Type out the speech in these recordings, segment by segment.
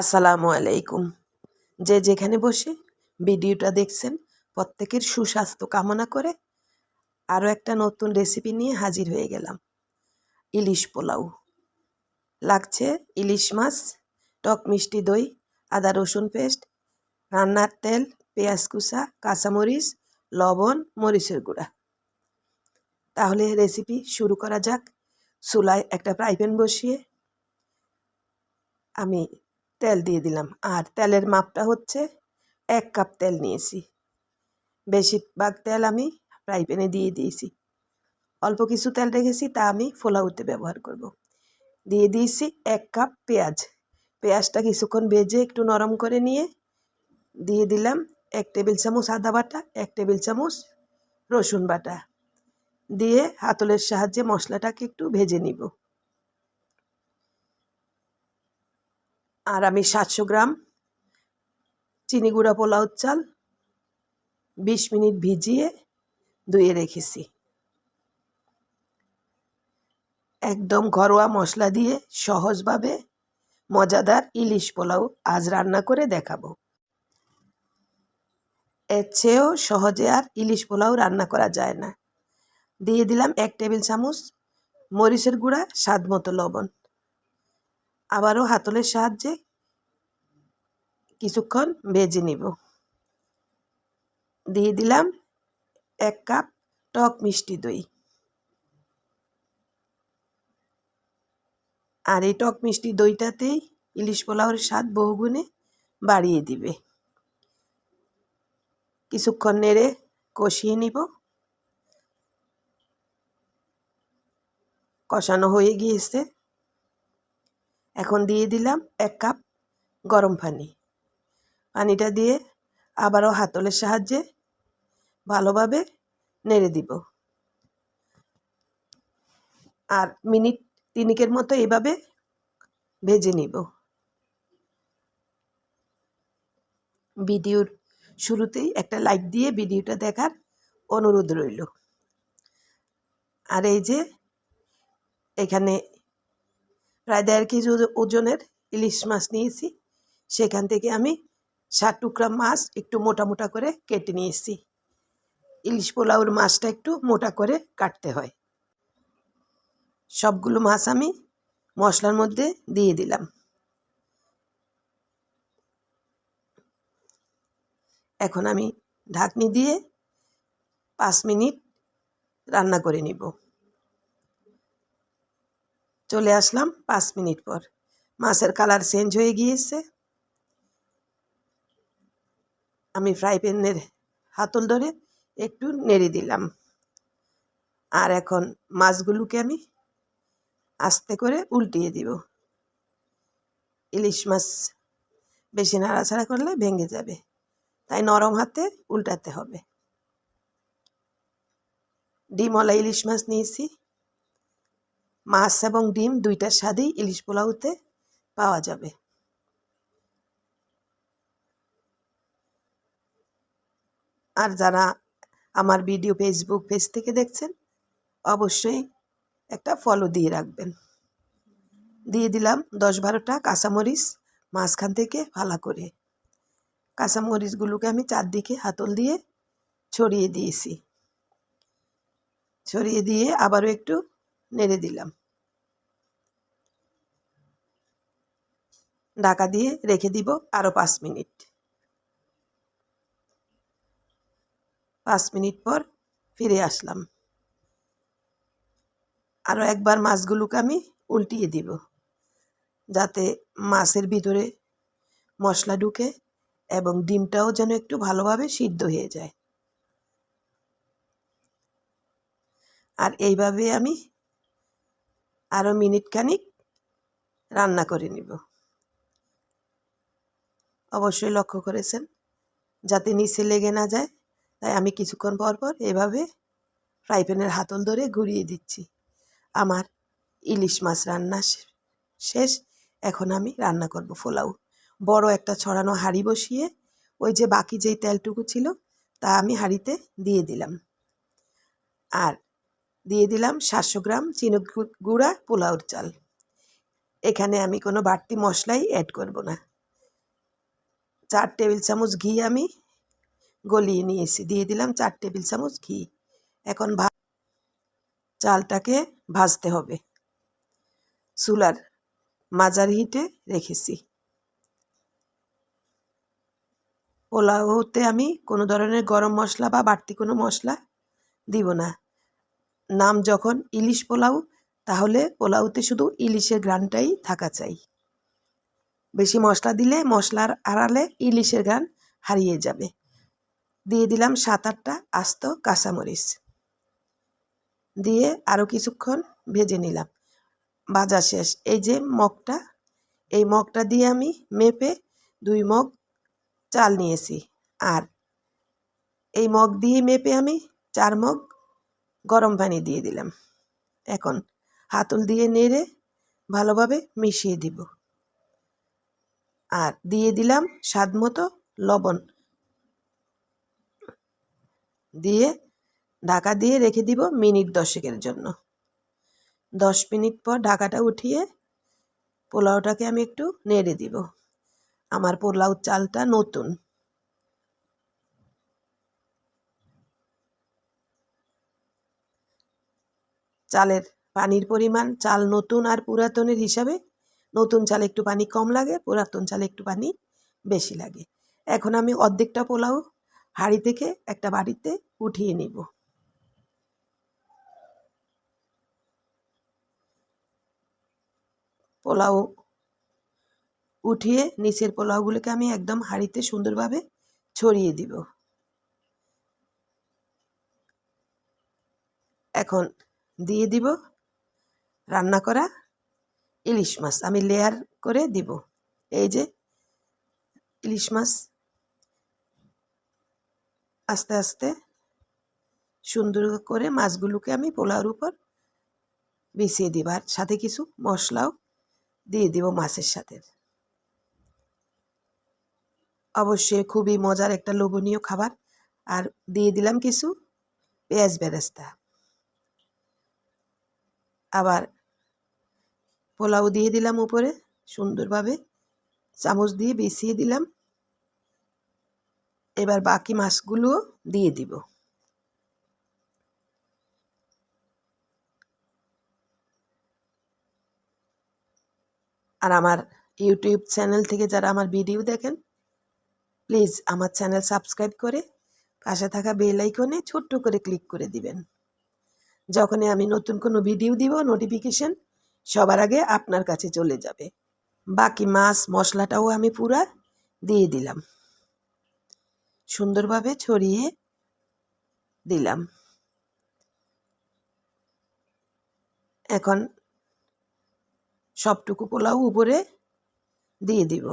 আসসালামু আলাইকুম। যে যেখানে বসে ভিডিওটা দেখছেন, প্রত্যেকের সুস্বাস্থ্য কামনা করে আরও একটা নতুন রেসিপি নিয়ে হাজির হয়ে গেলাম। ইলিশ পোলাও। লাগছে ইলিশ মাছ, টক মিষ্টি দই, আদা রসুন পেস্ট, রান্নার তেল, পেঁয়াজ কুচা, কাঁচামরিচ, লবণ, মরিচের গুঁড়া। তাহলে রেসিপি শুরু করা যাক। চুলায় একটা ফ্রাই প্যান বসিয়ে আমি তেল দিয়ে দিলাম। আর তেলের মাপটা হচ্ছে এক কাপ তেল নিয়েছি। বেশিরভাগ তেল আমি ফ্রাই প্যানে দিয়ে দিয়েছি। অল্প কিছু তেল রেখেছি, তা আমি ফোলাউতে ব্যবহার করব। দিয়ে দিয়েছি এক কাপ পেঁয়াজ। পেঁয়াজটা কিছুক্ষণ ভেজে একটু নরম করে নিয়ে দিয়ে দিলাম এক টেবিল চামচ আদা বাটা, এক টেবিল চামচ রসুন বাটা। দিয়ে হাতলের সাহায্যে মশলাটাকে একটু ভেজে নিব। আর আমি সাতশো গ্রাম চিনি গুঁড়া পোলাও চাল বিশ মিনিট ভিজিয়ে ধুয়ে রেখেছি। একদম ঘরোয়া মশলা দিয়ে সহজভাবে মজাদার ইলিশ পোলাও আজ রান্না করে দেখাবো। এর চেয়েও সহজে আর ইলিশ পোলাও রান্না করা যায় না। দিয়ে দিলাম এক টেবিল চামচ মরিচের গুঁড়া স্বাদ মতো লবণ। আবারও হাতলের সাহায্যে কিছুক্ষণ ভেজে নিব। দিয়ে দিলাম এক কাপ টক মিষ্টি দই। আর এই টক মিষ্টি দইটাতেই ইলিশ পোলাওর স্বাদ বহুগুণে বাড়িয়ে দিবে। কিছুক্ষণ নেড়ে কষিয়ে নিব। কষানো হয়ে গিয়েছে। এখন দিয়ে দিলাম এক কাপ গরম পানি। পানিটা দিয়ে আবারও হাতলের সাহায্যে ভালোভাবে নেড়ে দিব। আর মিনিট তিনিকের মতো এভাবে ভেজে নিব। ভিডিওর শুরুতেই একটা লাইক দিয়ে ভিডিওটা দেখার অনুরোধ রইল। আর এই যে এখানে প্রায় দেড় কেজি ওজনের ইলিশ মাছ নিয়েছি। সেখান থেকে আমি ষাট টুকরা মাছ একটু মোটা মোটা করে কেটে নিয়েছি। ইলিশ পোলাওর মাছটা একটু মোটা করে কাটতে হয়। সবগুলো মাছ আমি মশলার মধ্যে দিয়ে দিলাম। এখন আমি ঢাকনি দিয়ে পাঁচ মিনিট রান্না করে নিব। চলে আসলাম পাঁচ মিনিট পর। মাছের কালার চেঞ্জ হয়ে গিয়েছে। আমি ফ্রাই প্যানের হাতল ধরে একটু নেড়ে দিলাম। আর এখন মাছগুলোকে আমি আস্তে করে উল্টিয়ে দিব। ইলিশ মাছ বেশি নাড়াছাড়া করলে ভেঙে যাবে। তাই নরম হাতে উল্টাতে হবে। ডিমওয়ালা ইলিশ মাছ নিয়েছি। মাছ এবং ডিম দুইটার স্বাদেই ইলিশ পোলাওতে পাওয়া যাবে। আর যারা আমার ভিডিও ফেসবুক পেজ থেকে দেখছেন, অবশ্যই একটা ফলো দিয়ে রাখবেন। দিয়ে দিলাম দশ বারোটা কাঁচামরিচ মাঝখান থেকে ভালো করে। কাঁচামরিচগুলোকে আমি চারদিকে হাতল দিয়ে ছড়িয়ে দিয়েছি। ছড়িয়ে দিয়ে আবারও একটু নেড়ে দিলাম। ঢাকা দিয়ে রেখে দিব আরও পাঁচ মিনিট। পাঁচ মিনিট পর ফিরে আসলাম। আরও একবার মাছগুলোকে আমি উল্টিয়ে দিব, যাতে মাছের ভিতরে মশলা ঢুকে এবং ডিমটাও যেন একটু ভালোভাবে সিদ্ধ হয়ে যায়। আর এইভাবে আমি আরও মিনিট খানিক রান্না করে নিব। অবশ্যই লক্ষ্য করেছেন, যাতে নিচে লেগে না যায়। তাই আমি কিছুক্ষণ পর পর এভাবে ফ্রাই প্যানের হাতল ধরে ঘুরিয়ে দিচ্ছি। আমার ইলিশ মাছ রান্না শেষ। এখন আমি রান্না করব পোলাও। বড় একটা ছড়ানো হাঁড়ি বসিয়ে ওই যে বাকি যেই তেলটুকু ছিল, তা আমি হাঁড়িতে দিয়ে দিলাম। আর দিয়ে দিলাম সাতশো গ্রাম চিনুক গুঁড়া পোলাওর চাল। এখানে আমি কোনো বাড়তি মশলাই অ্যাড করব না। চার টেবিল চামচ ঘি আমি গলিয়ে নিয়েছি। দিয়ে দিলাম চার টেবিল চামচ ঘি। এখন ভা চালটাকে ভাজতে হবে। চুলার মাজার হিটে রেখেছি। পোলাওতে আমি কোনো ধরনের গরম মশলা বা বাড়তি কোনো মশলা দিব না। নাম যখন ইলিশ পোলাও, তাহলে পোলাওতে শুধু ইলিশের গ্রানটাই থাকা চাই। বেশি মশলা দিলে মশলার আড়ালে ইলিশের গ্রান হারিয়ে যাবে। দিয়ে দিলাম সাত আটটা আস্ত কাঁচামরিচ। দিয়ে আরও কিছুক্ষণ ভেজে নিলাম। ভাজা শেষ। এই যে মগটা, এই মগটা দিয়ে আমি মেপে দুই মগ চাল নিয়েছি। আর এই মগ দিয়ে মেপে আমি চার মগ গরম পানি দিয়ে দিলাম। এখন হাতল দিয়ে নেড়ে ভালোভাবে মিশিয়ে দিব। আর দিয়ে দিলাম স্বাদ মতো লবণ। দিয়ে ঢাকা দিয়ে রেখে দিব মিনিট দশেকের জন্য। দশ মিনিট পর ঢাকাটা উঠিয়ে পোলাওটাকে আমি একটু নেড়ে দিব। আমার পোলাও চালটা নতুন। চালের পানির পরিমাণ, চাল নতুন আর পুরাতনের হিসাবে। নতুন চালে একটু পানি কম লাগে, পুরাতন চালে একটু পানি বেশি লাগে। এখন আমি অর্ধেকটা পোলাও হাঁড়ি থেকে একটা বাড়িতে উঠিয়ে নিব। পোলাও উঠিয়ে নিচের পোলাওগুলোকে আমি একদম হাঁড়িতে সুন্দরভাবে ছড়িয়ে দিব। এখন দিয়ে দিব, রান্না করা ইলিশ মাছ আমি লেয়ার করে দিব। এই যে ইলিশ মাছ আস্তে আস্তে সুন্দর করে মাছগুলোকে আমি পোলাওর উপর বিছিয়ে দিব আর সাথে কিছু মশলাও দিয়ে দিব মাছের সাথে। অবশ্যই খুবই মজার একটা লোভনীয় খাবার। আর দিয়ে দিলাম কিছু পেঁয়াজ বেরেস্তা। আবার পোলাও দিয়ে দিলাম উপরে, সুন্দরভাবে। চামচ দিয়ে বিছিয়ে দিলাম। এবার বাকি মাছগুলো দিয়ে দিব। আর আমার ইউটিউব চ্যানেল থেকে যারা আমার ভিডিও দেখেন, প্লিজ আমার চ্যানেল সাবস্ক্রাইব করে পাশে থাকা বেল আইকনে ছোট্ট করে ক্লিক করে দিবেন। যখনই আমি নতুন কোনো ভিডিও দিব নোটিফিকেশন সবার আগে আপনার কাছে চলে যাবে। বাকি মাছ, মশলাটাও আমি পুরা দিয়ে দিলাম। সুন্দরভাবে ছড়িয়ে দিলাম। এখন সবটুকু পোলাও উপরে দিয়ে দিব।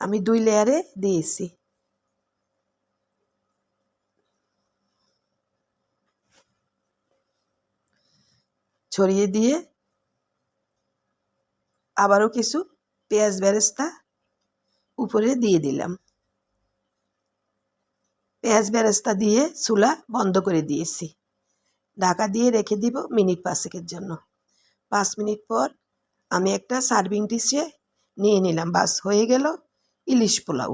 আমি দুই লেয়ারে দিয়েছি। ছড়িয়ে দিয়ে আবারও কিছু পেঁয়াজ বেরেস্তা উপরে দিয়ে দিলাম। পেঁয়াজ বেরেস্তা দিয়ে চুলা বন্ধ করে দিয়েছি। ঢাকা দিয়ে রেখে দিব মিনিট পাঁচেকের জন্য। পাঁচ মিনিট পর আমি একটা সার্ভিং ডিশে নিয়ে নিলাম। বাস হয়ে গেল ইলিশ পোলাও।